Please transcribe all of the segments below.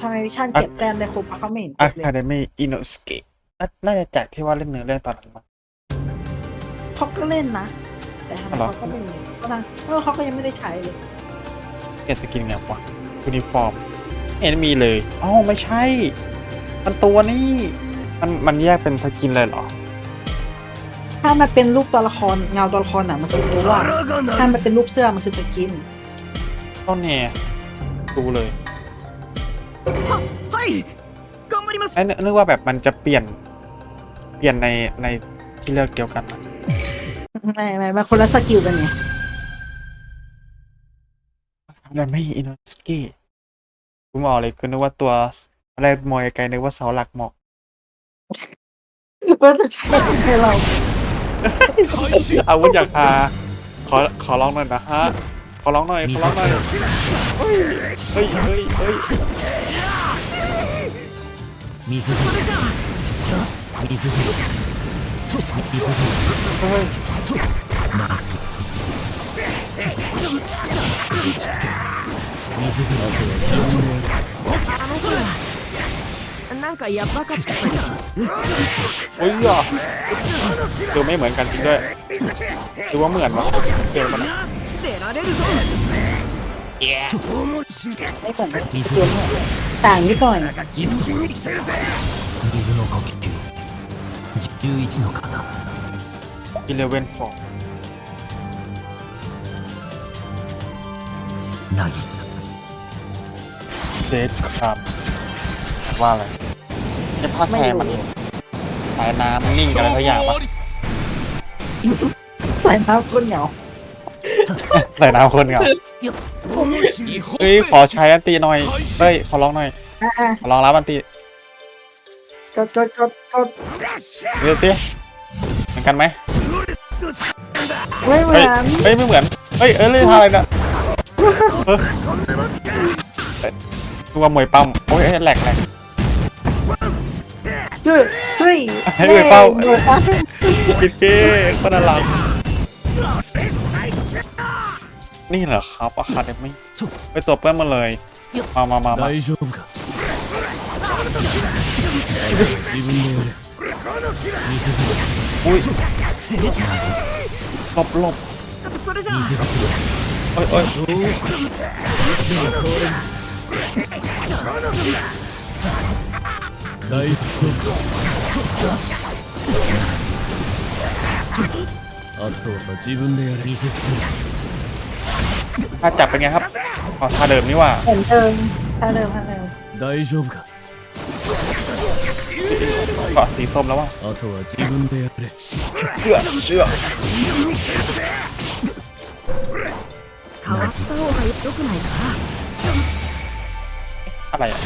ทำไมวิชั่นเก็บแต้มได้ครบอะเขาไม่เห็นอะเก็บเลยคาเดมี่อินโนสเกน่าจะจากที่ว่าเล่นเนื้อเรื่องตอนนั้นมั้ง เขาก็เล่นนะ แต่ทำไมเหรอ เขาก็ไม่มีก็นะเออเขาก็ยังไม่ได้ใช้เลยเกตสกินไงวะยูนิฟอร์มเอ็นมีเลยอ๋อไม่ใช่ มันตัวนี่มันมันแยกเป็นสกินเลยเหรอ ถ้ามันเป็นรูปตัวละครเงาตัวละครอะมันคือตัวถ้ามันเป็นรูปเสื้อมันคือสกิน ต้นเนี่ยดูเลย เไอ้ยนึกนึว่าแบบมันจะเปลี่ยน เปลี่ยนในในที่เลือกเกี่ยวกันนะไม่ไม่มาคนละสกิลกันไงแล้วไม่อินสกี้กูมองเลยกูนึกว่าตัวอะไรมอยไกลนึกว่าเสาหลักหมอกว่าจะใช้ให้เราอาวุธอยากพาขอขอลองหน่อยนะฮะ อร้องหน่อย ขอร้องหน่อยเฮ้ยเฮ้ยเฮ้ยเฮ้ย 水風呂水風呂と水風呂 เฮ้ย 落ち着け水風呂あとは自分でやるなんかやばかったな เฮ้ยอ่ะดูไม่เหมือนกันจริงด้วยดูว่าเหมือนวะเกมมันอะ 出られるぞ ไม่เหมือนกันตัวเนี่ยต่างนิดหน่อย 行くぞ水の呼吸11の型 อีเลเวนฟอร์ 凪 เดทครับว่าอะไรไอ้ภาคแทนมันสายน้ำนิ่งอะไรทุกอย่างปะ ใส่น้ำข้นเหนีย วสายน้ำคนเหงาเอ้ยขอใช้อันตีหน่อยเฮ้ยขอร้องหน่อยอะอะขอร้องรับอันตีก็ก็ก็ก็เดี๋ยวตีเหมือนกันไหมไม่เหมืเฮ้ยอนเฮ้ยไม่เหมือนเฮ้ยเอ้ยเล่นท่าอะไรเนี่ยเออเฮ้ยดูว่ามวยปั้มโอ้ยเอ้ยแหลกแหลกชื่อช่วยให้ด้วยเป้าย้ด้วยเป้าปิดเก้คนน่ารัก นี่เหรอครับอะคาเดมี่ไปตัวเปื้อนมาเลย มามามามา 大丈夫か自分でやる水風 อุ้ยหลบหลบ それじゃあ呂水風呂 เอ้ยเอ้ย どうした大丈夫あとは自分でやる水風 ถ้าจับเป็นไงครับอ๋อท่าเดิมนี่หว่า เหมือนเดิมถ้าเดิมถ้าเดิม 呂大丈夫か ก็สีส้มแล้วว่า あとは自分でやれ เชื่อเชื่อ 変わった方が良くないか อะไรอะ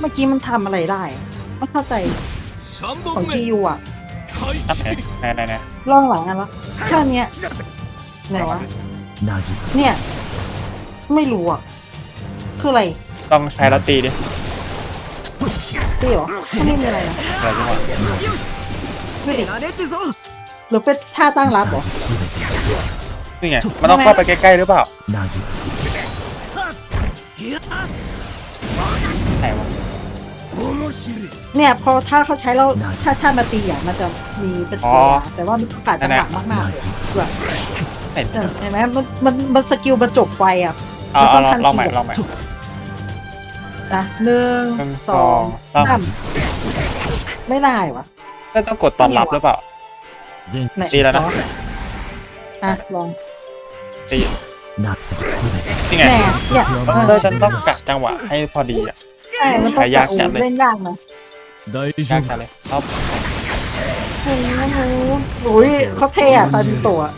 เมื่อกี้มันทำอะไรได้ไม่เข้าใจของจียูอ่ะ อันไหนไหนไหนไหน ล่องหลังอ่ะแล้วแค่เนี้ยไหนวะ นายิเนี่ย ไม่รู้อะ คืออะไรต้องใช้แล้วตีดิตีหรอไม่มีอะไรนะอะไรที่ไหไม่ดิหรือเป็นท่าตั้งรับหรอนี่ไงมันต้องเข้าไปใกล้ๆหรือเปล่าไหนวะเนี่ยพอถ้าเขาใช้แล้วถ้าท่ามาตีอะมันจะมีเป็นตัวแต่ว่ามันประกาศจังหวะมากๆเลย แบบ ไหน เออเห็นไหมมันมันมันสกิลมันจบไวอ่ะ เอาเอาลองลองใหม่ลองใหม่ อ่ะหนึ่ง หนึ่ง ส ส อ อง งสาม สามไม่ได้วะ น่าต้องกดตอนรับหรือเปล่า 全 ไหน ตีแล้วนะ ขออ่ะลอง ตี 凪すべて นี่ไง แหน่เนี่ย เออฉันต้องกะจังหวะให้พอดีอ่ะ ใช่มันต้อง ใช้ยากจัดเลย เล่นยากนะ 大 ยาก 丈 จัง 夫 เลยครับ โอ้โหโอ้ยเขาเท่อะซาบิโตะเดี๋ยว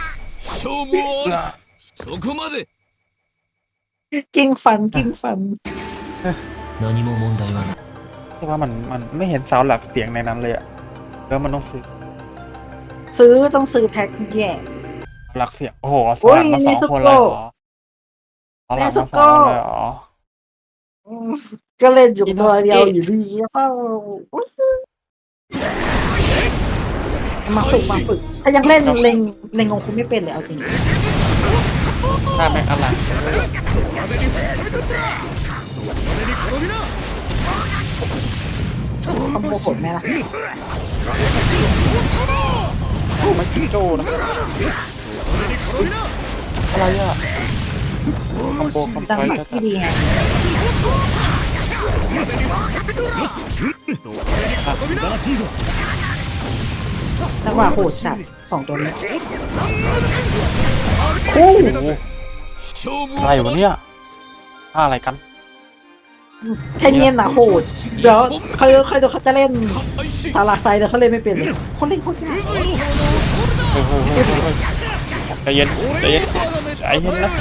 勝負を อ่ะ そこまで กิ้งฟันกิ้งฟัน 何 何も問題はない ที่ว่ามันมันไม่เห็นเสาหลักเสียงในนั้นเลยอะแล้วมันต้องซื้อ ซื้อต้องซื้อแพ็คแยก เสาหลักเสียง โอ้โหเอาเสาหลักมา โอ้ย สอง เนซุ คน โกะ เลยเหรอเสาหลักมาสองคนเลยเหรอ อืมก็เล่นอยู่ อินโน ตัว สเกะ เดียวอยู่ดีเปล่า มาฝึกมาฝึก ถ้ายังเล่นเล็งเล็งงงคุณไม่เป็นเลยเอาจริงถ้าแม็กอลังคอมโบผลไหมล่ะโอ้มันคิโจ้นะอะไรอะคอมโบคอมดังไฟหมัดจะที่ดีไง จังหวะโหดจัดสองตัวนี้โอ้โอ้โหอะไรวะเนี่ยท่าอะไรกันแค่เงี้ยน่ะโหดเดี๋ยวเขาเขาเดี๋ยวเขาจะเล่นสาหลักไฟเดี๋ยวเขาเล่นไม่เป็นเลยเขาเล่นโคตรยากเฮ้ยเฮ้ยเฮ้ยเฮ้ยเฮ้ยใจเย็นใจเย็นใจเย็นนะ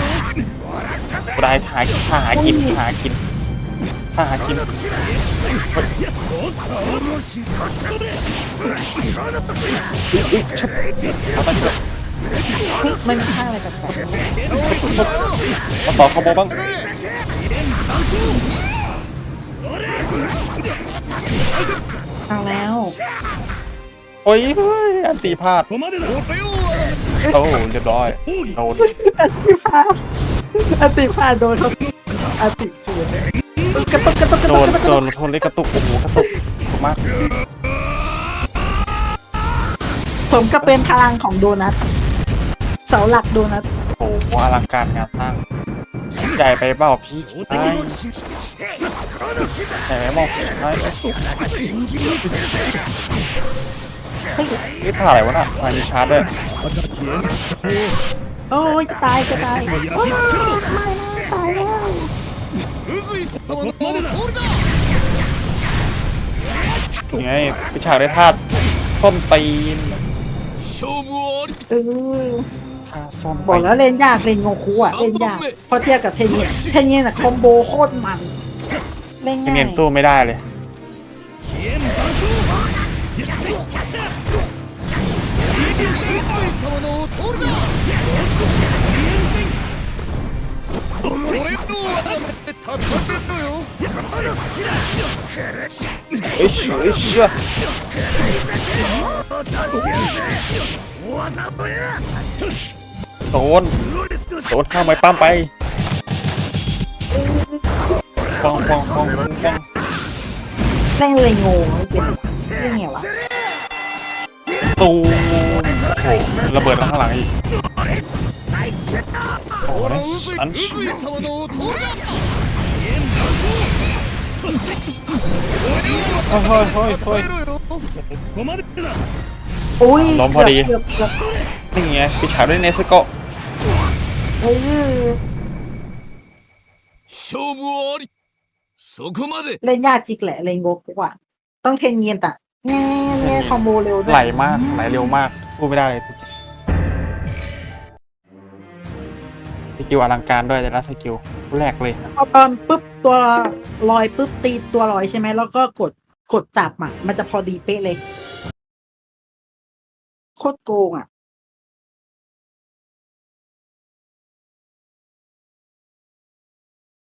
กูได้หาหาหากินหากิน ถ้าหากินอีกชุไปดีกว่ไม่มีค่อะไรแปลกๆมาต่อเขาโบบ้างเอาแล้ว โอ้ยอันตีพลาดโอ้เรียบร้อยโดนอันตีพลาดอันตีพลาดโดนอันตีเสีย กระตุกกระตุกกระโดตุกนกระตุกโดนโดนเล็กกระตุกโอ้โหกระตุกมากสมกับเป็นพลังของโดนัทเสาหลักโดนัทโอ้โหอลังการงานสร้างใหญ่ไปเปล่าพี่ใช่ใหญ่ไปมองใช่นี่ถ่ายอะไรวะน่ะถ่ายมีชาร์จด้วยโอ้ยตายจะตายไม่ตายแล้ว ยังไงไปฉากได้ธาตุนตีนเออท่าซ่นบอกแล้วเล่นยากเล่นงงคุอะเล่นยากเพราะเทียบกับเทนเนียนเทนเนียน่ะคอมโบโคตรมันเล่นง่าเนียยนสู้ไม่ได้เลย เอ้ยเชื่อเอ้ยเชื่อโดนโดนข้ามไปปั้มไปฟองฟองฟองฟองเล่นเลยงงไม่เป็นเล่นไงวะตูมโอ้โหระเบิดข้างหลังอีก โอ้โหนั่นอันเฮ้ยเฮ้ยเฮ้ยเฮ้ย ここまでだ อุ้ย ล้มพอดี เกือบเกือบ นี่ไงพี่ฉายด้วยเนสโกะ เออ 勝負ありそこまで เล่นยากจริงแหละเล่นโกกว่า ต้องเทนเนียนแต่แง่แง่คอมโบเร็วด้วย ไหลมากไหลเร็วมากสู้ไม่ได้เลย กิลอลังการด้วยแต่ละสกิลแรกเลยพอตอนปุ๊บตัวลอยปุ๊บตีตัวลอยใช่ไหมแล้วก็กดกดจับอะมันจะพอดีเป๊ะเลยโคตรโกงอะ